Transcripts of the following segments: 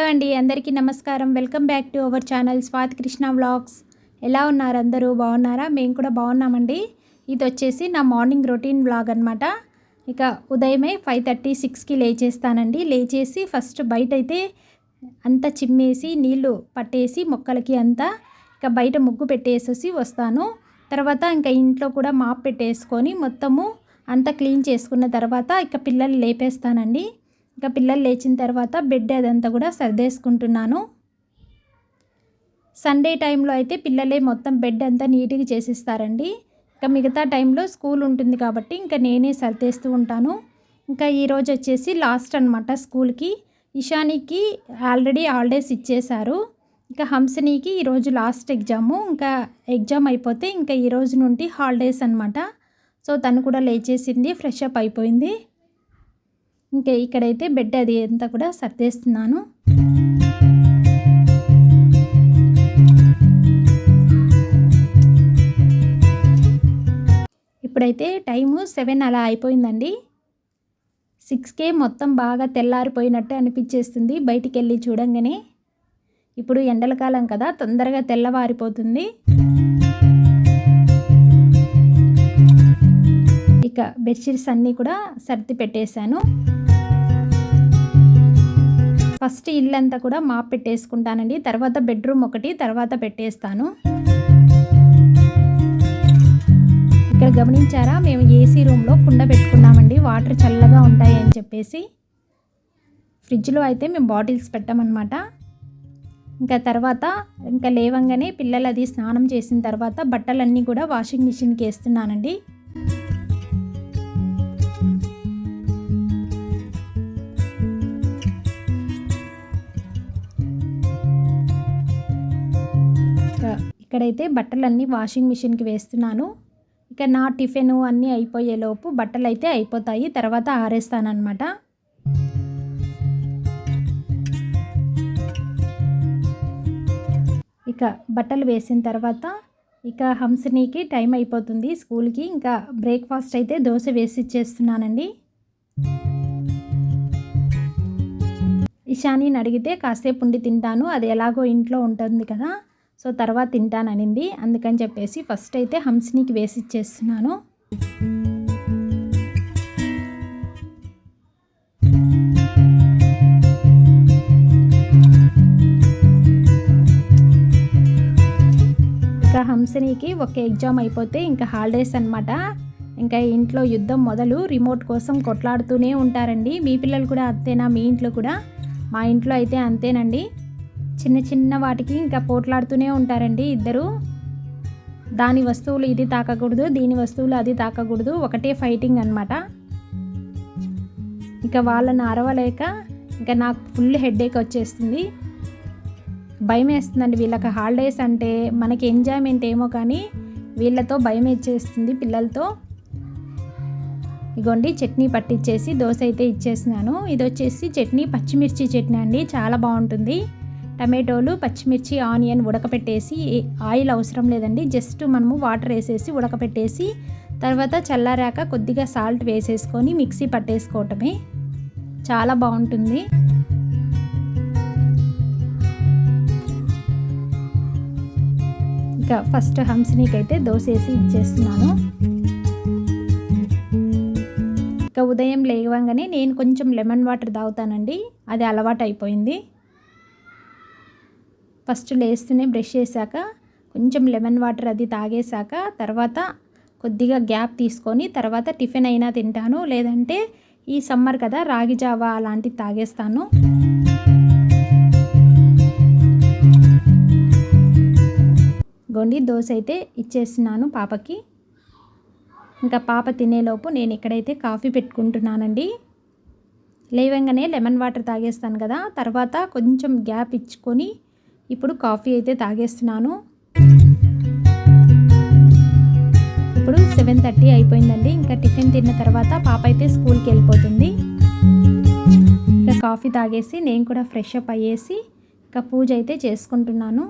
Hello అండి అందరికీ నమస్కారం. Welcome back to our channel Swathi Krishna vlogs. ఎలా ఉన్నారు అందరూ? బాగున్నారా? మేము కూడా బాగున్నామండి. ఇది వచ్చేసి నా మార్నింగ్ రొటీన్ వ్లాగ్ అనమాట ఇక ఉదయమే ఫైవ్ థర్టీ సిక్స్కి లేచేస్తానండి. లేచేసి ఫస్ట్ బయట అయితే అంతా చిమ్మేసి నీళ్ళు పట్టేసి మొక్కలకి అంతా ఇక బయట ముగ్గు పెట్టేసేసి వస్తాను. తర్వాత ఇంకా ఇంట్లో కూడా మాప్ పెట్టేసుకొని మొత్తము అంతా క్లీన్ చేసుకున్న తర్వాత ఇక పిల్లలు లేపేస్తానండి. ఇంకా పిల్లలు లేచిన తర్వాత బెడ్ అదంతా కూడా సర్దేసుకుంటున్నాను. సండే టైంలో అయితే పిల్లలే మొత్తం బెడ్ అంతా నీట్గా చేసిస్తారండి. ఇంకా మిగతా టైంలో స్కూల్ ఉంటుంది కాబట్టి ఇంకా నేనే సర్దేస్తూ ఉంటాను. ఇంకా ఈరోజు వచ్చేసి లాస్ట్ అనమాట స్కూల్కి. ఇషానికి ఆల్రెడీ హాలిడేస్ ఇచ్చేశారు. ఇంకా హంసనీకి ఈరోజు లాస్ట్ ఎగ్జాము. ఇంకా ఎగ్జామ్ అయిపోతే ఇంకా ఈ రోజు నుండి హాలిడేస్ అనమాట సో తను కూడా లేచేసింది ఫ్రెష్ అప్ అయిపోయింది. ఇంకా ఇక్కడైతే బెడ్ అది అంతా కూడా సర్దేస్తున్నాను. ఇప్పుడైతే టైము సెవెన్ అలా అయిపోయిందండి. సిక్స్కే మొత్తం బాగా తెల్లారిపోయినట్టు అనిపించేస్తుంది బయటికి వెళ్ళి చూడంగానే. ఇప్పుడు ఎండల కాలం కదా తొందరగా తెల్లవారిపోతుంది. ఇక బెడ్షీట్స్ అన్నీ కూడా సర్ది పెట్టేశాను. ఫస్ట్ ఇల్లంతా కూడా మాప్ పెట్టేసుకుంటానండి. తర్వాత బెడ్రూమ్ ఒకటి తర్వాత పెట్టేస్తాను. ఇక్కడ గమనించారా? మేము ఏసీ రూమ్లో కుండ పెట్టుకున్నామండి. వాటర్ చల్లగా ఉంటాయి అని చెప్పేసి. ఫ్రిడ్జ్లో అయితే మేము బాటిల్స్ పెట్టామన్నమాట. ఇంకా తర్వాత ఇంకా లేవంగానే పిల్లలు అది స్నానం చేసిన తర్వాత బట్టలన్నీ కూడా వాషింగ్ మిషన్కి వేస్తున్నానండి. ఇక్కడైతే బట్టలన్నీ వాషింగ్ మిషన్కి వేస్తున్నాను. ఇక నా టిఫిన్ అన్నీ అయిపోయేలోపు బట్టలు అయితే అయిపోతాయి. తర్వాత ఆరేస్తానమాట ఇక బట్టలు వేసిన తర్వాత ఇక హంసనీకి టైం అయిపోతుంది స్కూల్కి. ఇంకా బ్రేక్ఫాస్ట్ అయితే దోశ వేసి ఇచ్చేస్తున్నానండి. ఇషానీని అడిగితే కాసేపు ఉండి తింటాను. అది ఎలాగో ఇంట్లో ఉంటుంది కదా. సో తర్వాత తింటాననింది. అందుకని చెప్పేసి ఫస్ట్ అయితే హంసినికి వేసి ఇచ్చేస్తున్నాను ఇంకా హంసనీకి ఒక ఎగ్జామ్ అయిపోతే ఇంకా హాలిడేస్ అనమాట ఇంకా ఇంట్లో యుద్ధం మొదలు రిమోట్ కోసం కొట్లాడుతూనే ఉంటారండి. మీ పిల్లలు కూడా అంతేనా? మీ ఇంట్లో కూడా? మా ఇంట్లో అయితే అంతేనండి. చిన్న చిన్న వాటికి ఇంకా పోట్లాడుతూనే ఉంటారండి ఇద్దరు. దాని వస్తువులు ఇది తాకకూడదు దీని వస్తువులు అది తాకకూడదు ఒకటే ఫైటింగ్ అనమాట ఇంకా వాళ్ళని అరవలేక ఇంకా నాకు ఫుల్ హెడేక్ వచ్చేస్తుంది. భయం వేస్తుందండి వీళ్ళకి హాలిడేస్ అంటే మనకి ఎంజాయ్మెంట్ ఏమో కానీ వీళ్ళతో భయం ఇచ్చేస్తుంది పిల్లలతో. ఇగోండి చట్నీ పట్టించేసి దోశ అయితే ఇచ్చేసినాను. ఇది వచ్చేసి చట్నీ పచ్చిమిర్చి చట్నీ అండి చాలా బాగుంటుంది. టమాటోలు పచ్చిమిర్చి ఆనియన్ ఉడకపెట్టేసి ఆయిల్ అవసరం లేదండి. జస్ట్ మనము వాటర్ వేసేసి ఉడకపెట్టేసి తర్వాత చల్లారాక కొద్దిగా సాల్ట్ వేసేసుకొని మిక్సీ పట్టేసుకోవటమే. చాలా బాగుంటుంది. ఇంకా ఫస్ట్ హంసినీకి అయితే దోశ వేసి ఇచ్చేస్తున్నాను. ఇంకా ఉదయం లేవగానే నేను కొంచెం లెమన్ వాటర్ తాగుతానండి. అది అలవాటు అయిపోయింది ఫస్ట్ లేస్తూనే బ్రష్ చేశాక కొంచెం లెమన్ వాటర్ అది తాగేశాక తర్వాత కొద్దిగా గ్యాప్ తీసుకొని తర్వాత టిఫిన్ అయినా తింటాను. లేదంటే ఈ సమ్మర్ కదా రాగి జావా అలాంటివి తాగేస్తాను. గొండి దోశ అయితే ఇచ్చేస్తున్నాను పాపకి. ఇంకా పాప తినేలోపు నేను ఇక్కడైతే కాఫీ పెట్టుకుంటున్నానండి. లేవంగానే లెమన్ వాటర్ తాగేస్తాను కదా తర్వాత కొంచెం గ్యాప్ ఇచ్చుకొని ఇప్పుడు కాఫీ అయితే తాగేస్తున్నాను. ఇప్పుడు సెవెన్ థర్టీ అయిపోయిందండి. ఇంకా టిఫిన్ తిన్న తర్వాత పాప అయితే స్కూల్కి వెళ్ళిపోతుంది. ఇంకా కాఫీ తాగేసి నేను కూడా ఫ్రెష్ అప్ అయ్యేసి ఇంకా పూజ అయితే చేసుకుంటున్నాను.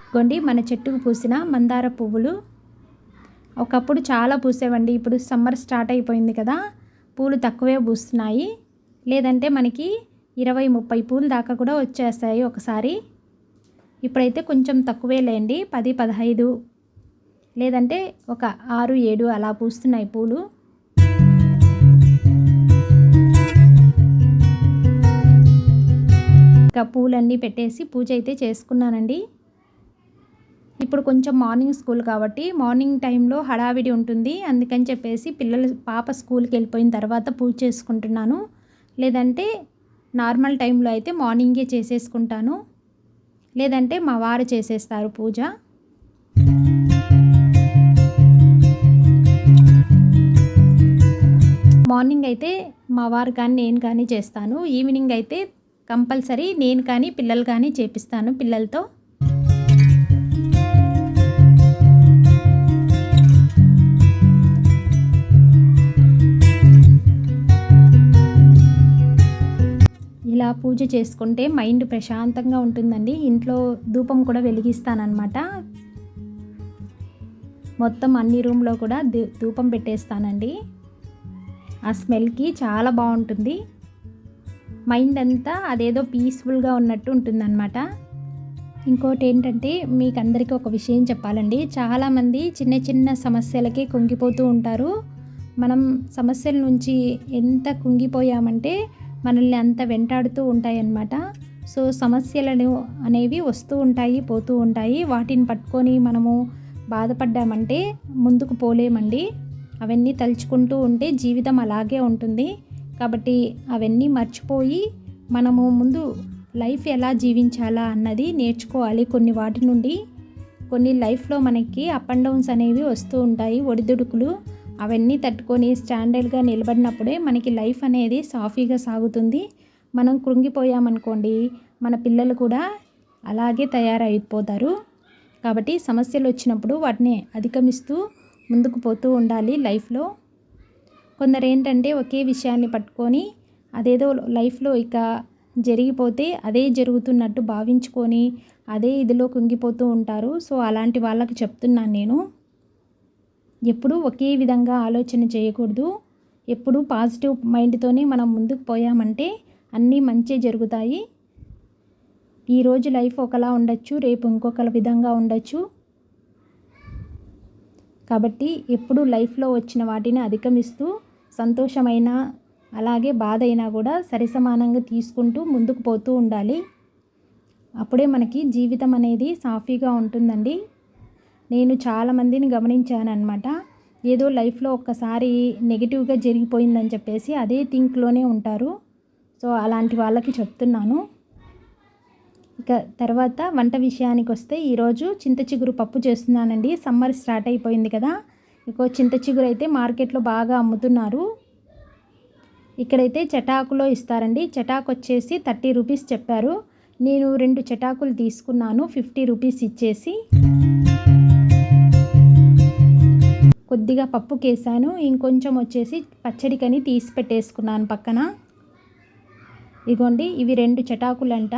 ఇదిగోండి మన చెట్టుకు పూసిన మందార పువ్వులు. ఒకప్పుడు చాలా పూసేవండి. ఇప్పుడు సమ్మర్ స్టార్ట్ అయిపోయింది కదా. పూలు తక్కువే పూస్తున్నాయి. లేదంటే మనకి ఇరవై ముప్పై పూలు దాకా కూడా వచ్చేస్తాయి ఒకసారి. ఇప్పుడైతే కొంచెం తక్కువే లేండి. పది పదహైదు లేదంటే ఒక ఆరు ఏడు అలా పూస్తున్నాయి పూలు. ఇంకా పూలన్నీ పెట్టేసి పూజ అయితే చేసుకున్నానండి. ఇప్పుడు కొంచెం మార్నింగ్ స్కూల్ కాబట్టి మార్నింగ్ టైంలో హడావిడి ఉంటుంది. అందుకని చెప్పేసి పిల్లలు పాప స్కూల్కి వెళ్ళిపోయిన తర్వాత పూజ చేసుకుంటున్నాను. లేదంటే నార్మల్ టైంలో అయితే మార్నింగే చేసేసుకుంటాను. లేదంటే మా వారు చేసేస్తారు పూజ. మార్నింగ్ అయితే మా వారు కానీ నేను కానీ చేస్తాను. ఈవినింగ్ అయితే కంపల్సరీ నేను కానీ పిల్లలు కానీ చేపిస్తాను పిల్లలతో. ఇలా పూజ చేసుకుంటే మైండ్ ప్రశాంతంగా ఉంటుందండి. ఇంట్లో ధూపం కూడా వెలిగిస్తానన్నమాట. మొత్తం అన్ని రూమ్లో కూడా ధూపం పెట్టేస్తానండి. ఆ స్మెల్కి చాలా బాగుంటుంది. మైండ్ అంతా అదేదో పీస్ఫుల్గా ఉన్నట్టు ఉంటుందన్నమాట. ఇంకోటి ఏంటంటే మీకు అందరికీ ఒక విషయం చెప్పాలండి. చాలామంది చిన్న చిన్న సమస్యలకే కుంగిపోతూ ఉంటారు. మనం సమస్యల నుంచి ఎంత కుంగిపోయామంటే మనల్ని అంత వెంటాడుతూ ఉంటాయి అన్నమాట సో సమస్యలను అనేవి వస్తూ ఉంటాయి పోతూ ఉంటాయి. వాటిని పట్టుకొని మనము బాధపడ్డామంటే ముందుకు పోలేమండి. అవన్నీ తలుచుకుంటూ ఉంటే జీవితం అలాగే ఉంటుంది. కాబట్టి అవన్నీ మర్చిపోయి మనము ముందు లైఫ్ ఎలా జీవించాలా అన్నది నేర్చుకోవాలి కొన్ని వాటి నుండి. కొన్ని లైఫ్లో మనకి అప్ అండ్ డౌన్స్ అనేవి వస్తూ ఉంటాయి. ఒడిదుడుకులు అవన్నీ తట్టుకొని స్టాండర్డ్గా నిలబడినప్పుడే మనకి లైఫ్ అనేది సాఫీగా సాగుతుంది. మనం కృంగిపోయామనుకోండి మన పిల్లలు కూడా అలాగే తయారైపోతారు. కాబట్టి సమస్యలు వచ్చినప్పుడు వాటిని అధిగమిస్తూ ముందుకు పోతూ ఉండాలి లైఫ్లో. కొందరు ఏంటంటే ఒకే విషయాన్ని పట్టుకొని అదేదో లైఫ్లో ఇక జరిగిపోతే అదే జరుగుతున్నట్టు భావించుకొని అదే ఇదిలో కుంగిపోతూ ఉంటారు. సో అలాంటి వాళ్ళకి చెప్తున్నాను నేను. ఎప్పుడూ ఒకే విధంగా ఆలోచన చేయకూడదు. ఎప్పుడు పాజిటివ్ మైండ్తోనే మనం ముందుకు పోయామంటే అన్నీ మంచి జరుగుతాయి. ఈరోజు లైఫ్ ఒకలా ఉండొచ్చు రేపు ఇంకొక విధంగా ఉండొచ్చు. కాబట్టి ఎప్పుడు లైఫ్లో వచ్చిన వాటిని అధిగమిస్తూ సంతోషమైన అలాగే బాధ అయినా కూడా సరిసమానంగా తీసుకుంటూ ముందుకు పోతూ ఉండాలి. అప్పుడే మనకి జీవితం అనేది సాఫీగా ఉంటుందండి. నేను చాలామందిని గమనించాను అనమాట ఏదో లైఫ్లో ఒక్కసారి నెగిటివ్గా జరిగిపోయిందని చెప్పేసి అదే థింక్లోనే ఉంటారు. సో అలాంటి వాళ్ళకి చెప్తున్నాను. ఇక తర్వాత వంట విషయానికి వస్తే ఈరోజు చింత చిగురు పప్పు చేస్తున్నానండి. సమ్మర్ స్టార్ట్ అయిపోయింది కదా. ఇక చింత చిగురు అయితే మార్కెట్లో బాగా అమ్ముతున్నారు. ఇక్కడైతే చటాకులో ఇస్తారండి. చటాకు వచ్చేసి థర్టీ రూపీస్ చెప్పారు. నేను రెండు చటాకులు తీసుకున్నాను. ఫిఫ్టీ రూపీస్ ఇచ్చేసి. కొద్దిగా పప్పు కేసాను. ఇంకొంచెం వచ్చేసి పచ్చడికని తీసి పెట్టేసుకున్నాను పక్కన. ఇగోండి ఇవి రెండు చటాకులంట.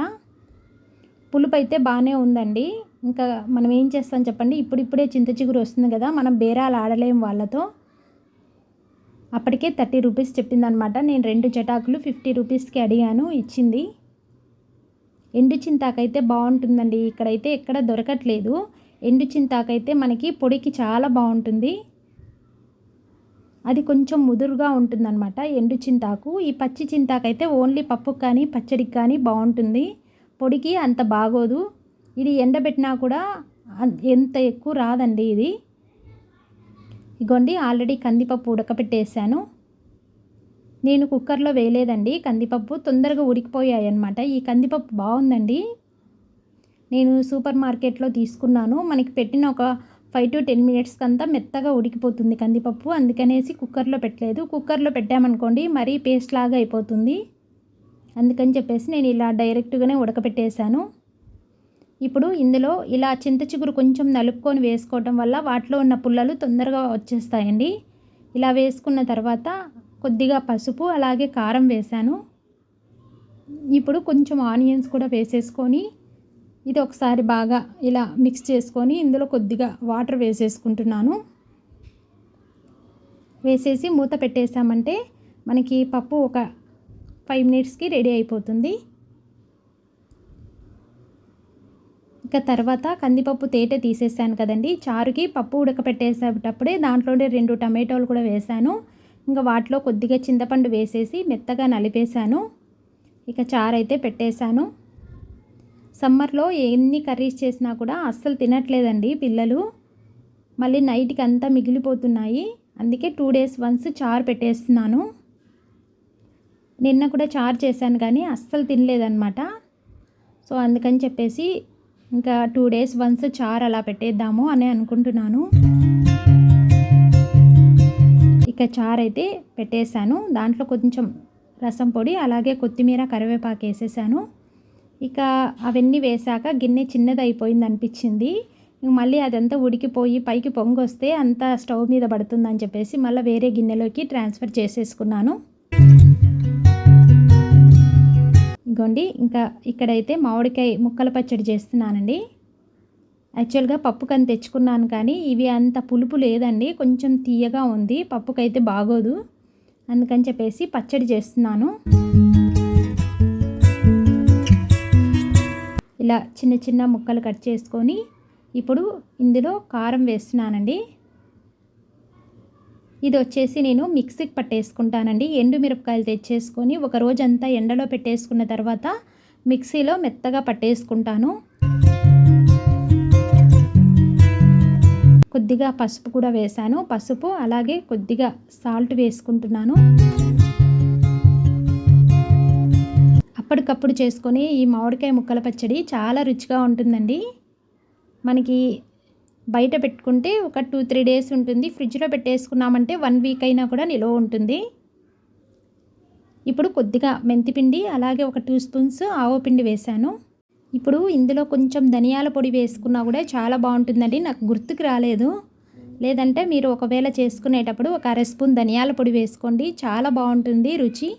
పులుపు అయితే బాగానే ఉందండి. ఇంకా మనం ఏం చేస్తాం చెప్పండి? ఇప్పుడిప్పుడే చింత చిగురు వస్తుంది కదా మనం బేరాలు ఆడలేం వాళ్ళతో. అప్పటికే థర్టీ రూపీస్ చెప్పిందనమాట. నేను రెండు చటాకులు ఫిఫ్టీ రూపీస్కి అడిగాను ఇచ్చింది. ఎండు చింతాకైతే బాగుంటుందండి ఇక్కడైతే ఎక్కడ దొరకట్లేదు. ఎండు చింతాకైతే మనకి పొడికి చాలా బాగుంటుంది అది కొంచెం ముదురుగా ఉంటుందన్నమాట. ఎండు చింతాకు. ఈ పచ్చి చింతాకైతే ఓన్లీ పప్పుకి కానీ పచ్చడికి కానీ బాగుంటుంది. పొడికి అంత బాగోదు. ఇది ఎండబెట్టినా కూడా ఎంత ఎక్కువ రాదండి ఇది. ఇగోండి ఆల్రెడీ కందిపప్పు ఉడకపెట్టేసాను నేను కుక్కర్లో వేయలేదండి. కందిపప్పు తొందరగా ఉడికిపోయాయి అనమాట ఈ కందిపప్పు బాగుందండి. నేను సూపర్ మార్కెట్లో తీసుకున్నాను. మనకి పెట్టిన ఒక ఫైవ్ టు టెన్ మినిట్స్కి అంతా మెత్తగా ఉడికిపోతుంది కందిపప్పు. అందుకనేసి కుక్కర్లో పెట్టలేదు. కుక్కర్లో పెట్టామనుకోండి మరీ పేస్ట్ లాగా అయిపోతుంది. అందుకని చెప్పేసి నేను ఇలా డైరెక్ట్గానే ఉడకపెట్టేశాను. ఇప్పుడు ఇందులో ఇలా చింత చిగురు కొంచెం నలుపుకొని వేసుకోవటం వల్ల వాటిలో ఉన్న పుల్లలు తొందరగా వచ్చేస్తాయండి. ఇలా వేసుకున్న తర్వాత కొద్దిగా పసుపు అలాగే కారం వేశాను. ఇప్పుడు కొంచెం ఆనియన్స్ కూడా వేసేసుకొని ఇది ఒకసారి బాగా ఇలా మిక్స్ చేసుకొని ఇందులో కొద్దిగా వాటర్ వేసేసుకుంటున్నాను. వేసేసి మూత పెట్టేసామంటే మనకి పప్పు ఒక ఫైవ్ మినిట్స్కి రెడీ అయిపోతుంది. ఇక తర్వాత కందిపప్పు తేట తీసేసాను కదండి. చారుకి పప్పు ఉడకపెట్టేసేటప్పుడే దాంట్లోనే రెండు టమాటోలు కూడా వేసాను. ఇంకా వాటిలో కొద్దిగా చింతపండు వేసేసి మెత్తగా నలిపేశాను. ఇక చారు అయితే పెట్టేశాను. సమ్మర్లో ఎన్ని కర్రీస్ చేసినా కూడా అస్సలు తినట్లేదండి పిల్లలు. మళ్ళీ నైట్కి అంతా మిగిలిపోతున్నాయి. అందుకే టూ డేస్ వన్స్ చారు పెట్టేస్తున్నాను. నిన్న కూడా చారు చేశాను కానీ అస్సలు తినలేదన్నమాట. సో అందుకని చెప్పేసి ఇంకా టూ డేస్ వన్స్ చారు అలా పెట్టేద్దాము అని అనుకుంటున్నాను. ఇక చారు అయితే పెట్టేశాను. దాంట్లో కొంచెం రసం పొడి అలాగే కొత్తిమీర కరివేపాకు వేసేసాను. ఇక అవన్నీ వేసాక గిన్నె చిన్నది అయిపోయింది అనిపించింది మళ్ళీ అదంతా ఉడికిపోయి పైకి పొంగొస్తే అంతా స్టవ్ మీద పడుతుందని చెప్పేసి మళ్ళీ వేరే గిన్నెలోకి ట్రాన్స్ఫర్ చేసేసుకున్నాను. ఇంకోండి ఇంకా ఇక్కడైతే మామిడికాయ ముక్కల పచ్చడి చేస్తున్నానండి. యాక్చువల్గా పప్పుకని తెచ్చుకున్నాను కానీ ఇవి అంత పులుపు లేదండి కొంచెం తీయగా ఉంది పప్పుకైతే బాగోదు. అందుకని చెప్పేసి పచ్చడి చేస్తున్నాను. ఇలా చిన్న చిన్న ముక్కలు కట్ చేసుకొని ఇప్పుడు ఇందులో కారం వేస్తున్నానండి. ఇది వచ్చేసి నేను మిక్సీకి పట్టేసుకుంటానండి. ఎండు మిరపకాయలు తెచ్చేసుకొని ఒక రోజంతా ఎండలో పెట్టేసుకున్న తర్వాత మిక్సీలో మెత్తగా పట్టేసుకుంటాను. కొద్దిగా పసుపు కూడా వేశాను. పసుపు అలాగే కొద్దిగా సాల్ట్ వేసుకుంటున్నాను. అప్పటికప్పుడు చేసుకొని ఈ మామిడికాయ ముక్కల పచ్చడి చాలా రుచిగా ఉంటుందండి. మనకి బయట పెట్టుకుంటే ఒక టూ త్రీ డేస్ ఉంటుంది. ఫ్రిడ్జ్లో పెట్టేసుకున్నామంటే వన్ వీక్ అయినా కూడా నిల్వ ఉంటుంది. ఇప్పుడు కొద్దిగా మెంతిపిండి అలాగే ఒక టూ స్పూన్స్ ఆవు పిండి వేశాను. ఇప్పుడు ఇందులో కొంచెం ధనియాల పొడి వేసుకున్నా కూడా చాలా బాగుంటుందండి. నాకు గుర్తుకు రాలేదు. లేదంటే మీరు ఒకవేళ చేసుకునేటప్పుడు ఒక అర స్పూన్ ధనియాల పొడి వేసుకోండి. చాలా బాగుంటుంది రుచి.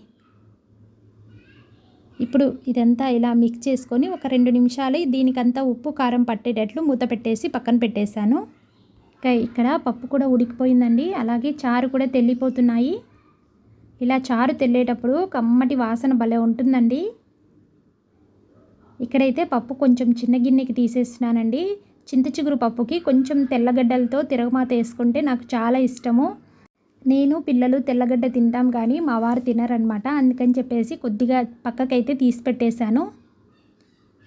ఇప్పుడు ఇదంతా ఇలా మిక్స్ చేసుకొని ఒక రెండు నిమిషాలు దీనికంతా ఉప్పు కారం పట్టేటట్లు మూత పెట్టేసి పక్కన పెట్టేశాను. ఇంకా ఇక్కడ పప్పు కూడా ఉడికిపోయిందండి. అలాగే చారు కూడా తెల్లిపోతున్నాయి. ఇలా చారు తెల్లేటప్పుడు కమ్మటి వాసన భలే ఉంటుందండి. ఇక్కడైతే పప్పు కొంచెం చిన్న గిన్నెకి తీసేస్తున్నానండి. చింత చిగురు పప్పుకి కొంచెం తెల్లగడ్డలతో తిరగమాత వేసుకుంటే నాకు చాలా ఇష్టము. నేను పిల్లలు తెల్లగడ్డ తింటాం కానీ మా వారు తినరనమాట అందుకని చెప్పేసి కొద్దిగా పక్కకైతే తీసి పెట్టేశాను.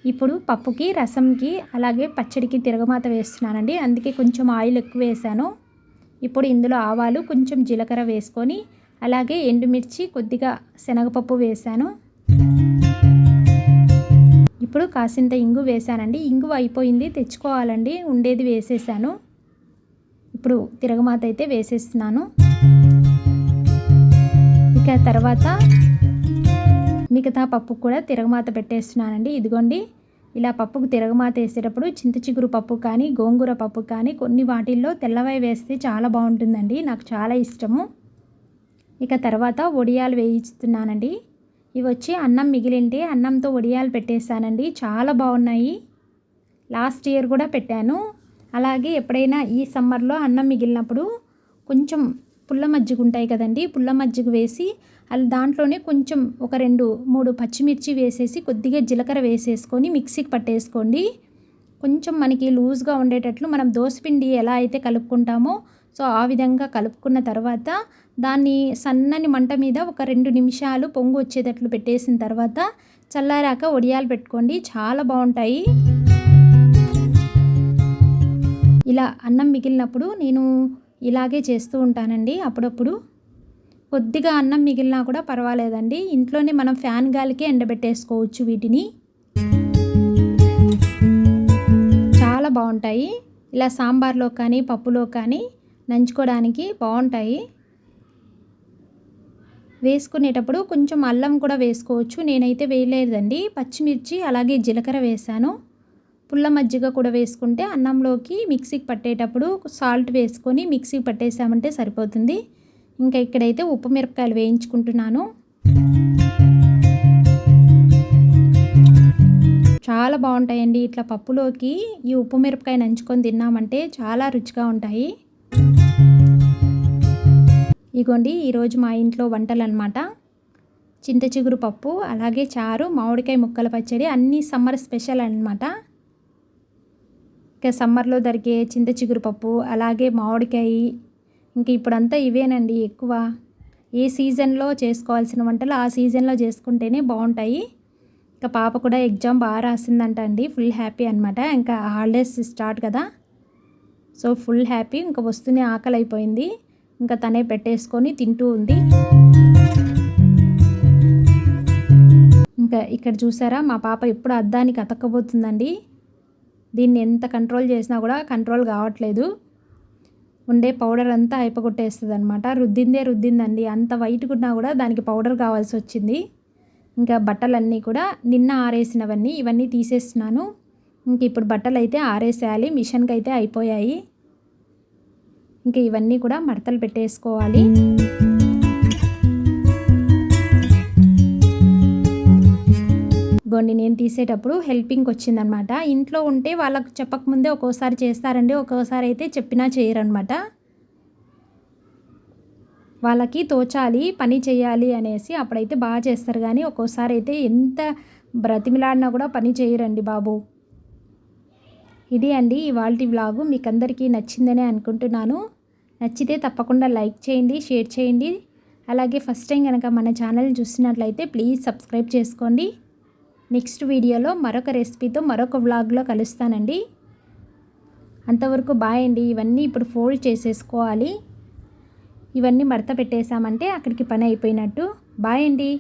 ఇప్పుడు పప్పుకి రసంకి అలాగే పచ్చడికి తిరగమాత వేస్తున్నానండి. అందుకే కొంచెం ఆయిల్ ఎక్కువ వేసాను ఇప్పుడు ఇందులో ఆవాలు కొంచెం జీలకర్ర వేసుకొని అలాగే ఎండుమిర్చి కొద్దిగా శనగపప్పు వేశాను. ఇప్పుడు కాసింత ఇంగు వేసానండి ఇంగు అయిపోయింది తెచ్చుకోవాలండి. ఉండేది వేసేసాను. ఇప్పుడు తిరగమాత అయితే వేసేస్తున్నాను. ఇక తర్వాత మిగతా పప్పు కూడా తిరగమాత పెట్టేస్తున్నానండి. ఇదిగోండి ఇలా పప్పుకు తిరగమాత వేసేటప్పుడు చింత చిగురు పప్పు కానీ గోంగూర పప్పు కానీ కొన్ని వాటిల్లో తెల్లవై వేస్తే చాలా బాగుంటుందండి. నాకు చాలా ఇష్టము. ఇక తర్వాత వడియాలు వేయిస్తున్నానండి. ఇవి వచ్చి అన్నం మిగిలింటే అన్నంతో వడియాలు పెట్టేశానండి. చాలా బాగున్నాయి. లాస్ట్ ఇయర్ కూడా పెట్టాను. అలాగే ఎప్పుడైనా ఈ సమ్మర్లో అన్నం మిగిలినప్పుడు కొంచెం పుల్ల మజ్జిగ ఉంటాయి కదండి. పుల్ల మజ్జిగ వేసి అది దాంట్లోనే కొంచెం ఒక రెండు మూడు పచ్చిమిర్చి వేసేసి కొద్దిగా జీలకర్ర వేసేసుకొని మిక్సీకి పట్టేసుకోండి. కొంచెం మనకి లూజ్గా ఉండేటట్లు మనం దోసపిండి ఎలా అయితే కలుపుకుంటామో సో ఆ విధంగా కలుపుకున్న తర్వాత దాన్ని సన్నని మంట మీద ఒక రెండు నిమిషాలు పొంగు వచ్చేటట్లు పెట్టేసిన తర్వాత చల్లారాక వడియాలు పెట్టుకోండి. చాలా బాగుంటాయి. ఇలా అన్నం మిగిలినప్పుడు నేను ఇలాగే చేస్తూ ఉంటానండి. అప్పుడప్పుడు కొద్దిగా అన్నం మిగిలినా కూడా పర్వాలేదండి. ఇంట్లోనే మనం ఫ్యాన్ గాలికి ఎండబెట్టేసుకోవచ్చు వీటిని. చాలా బాగుంటాయి. ఇలా సాంబార్లో కానీ పప్పులో కానీ నంచుకోవడానికి బాగుంటాయి. వేసుకునేటప్పుడు కొంచెం అల్లం కూడా వేసుకోవచ్చు. నేనైతే వేయలేదండి. పచ్చిమిర్చి అలాగే జీలకర్ర వేసాను పుల్ల మజ్జిగ కూడా వేసుకుంటే అన్నంలోకి మిక్సీకి పట్టేటప్పుడు సాల్ట్ వేసుకొని మిక్సీకి పట్టేసామంటే సరిపోతుంది. ఇంకా ఇక్కడైతే ఉప్పు మిరపకాయలు వేయించుకుంటున్నాను. చాలా బాగుంటాయండి ఇట్లా పప్పులోకి ఈ ఉప్పు మిరపకాయ నంచుకొని తిన్నామంటే చాలా రుచిగా ఉంటాయి. ఇగోండి ఈరోజు మా ఇంట్లో వంటలు అనమాట చింత చిగురు పప్పు అలాగే చారు మామిడికాయ ముక్కల పచ్చడి అన్నీ సమ్మర్ స్పెషల్ అనమాట సమ్మర్లో దొరికే చింత చిగురు పప్పు అలాగే మామిడికాయ ఇంక ఇప్పుడంతా ఇవేనండి ఎక్కువ. ఏ సీజన్లో చేసుకోవాల్సిన వంటలు ఆ సీజన్లో చేసుకుంటేనే బాగుంటాయి. ఇంకా పాప కూడా ఎగ్జామ్ బాగా రాసిందంట అండి ఫుల్ హ్యాపీ అనమాట ఇంకా హాలిడేస్ స్టార్ట్ కదా. సో ఫుల్ హ్యాపీ ఇంకా వస్తూనే ఆకలి అయిపోయింది ఇంకా తనే పెట్టేసుకొని తింటూ ఉంది. ఇంకా ఇక్కడ చూసారా మా పాప ఎప్పుడు అద్దానికి అతక్కబోతుందండి దీన్ని ఎంత కంట్రోల్ చేసినా కూడా కంట్రోల్ కావట్లేదు. ఉండే పౌడర్ అంతా అయిపోగొట్టేస్తుంది అనమాట రుద్దిందే రుద్దిందండి. అంత వైట్గా ఉన్నా కూడా దానికి పౌడర్ కావాల్సి వచ్చింది. ఇంకా బట్టలన్నీ కూడా నిన్న ఆరేసినవన్నీ ఇవన్నీ తీసేస్తున్నాను. ఇంక ఇప్పుడు బట్టలు అయితే ఆరేసేయాలి. మిషన్కి అయితే అయిపోయాయి. ఇంకా ఇవన్నీ కూడా మడతలు పెట్టేసుకోవాలి. ఇదిగోండి నేను తీసేటప్పుడు హెల్పింగ్కి వచ్చిందనమాట. ఇంట్లో ఉంటే వాళ్ళకు చెప్పకముందే ఒక్కోసారి చేస్తారండి ఒక్కోసారి అయితే చెప్పినా చేయరనమాట. వాళ్ళకి తోచాలి పని చేయాలి అనేసి అప్పుడైతే బాగా చేస్తారు. కానీ ఒక్కోసారి అయితే ఎంత బ్రతిమిలాడినా కూడా పని చేయరండి బాబు. ఇది అండి ఇవాళ వ్లాగు. మీకు అందరికీ నచ్చిందని అనుకుంటున్నాను. నచ్చితే తప్పకుండా లైక్ చేయండి షేర్ చేయండి. అలాగే ఫస్ట్ టైం కనుక మన ఛానల్ చూసినట్లయితే ప్లీజ్ సబ్స్క్రైబ్ చేసుకోండి. నెక్స్ట్ వీడియోలో మరొక రెసిపీతో మరొక వ్లాగ్లో కలుస్తానండి. అంతవరకు బాయ్ అండి. ఇవన్నీ ఇప్పుడు ఫోల్డ్ చేసేసుకోవాలి. ఇవన్నీ మడత పెట్టేశామంటే అక్కడికి పని అయిపోయినట్టు. బాయ్ అండి.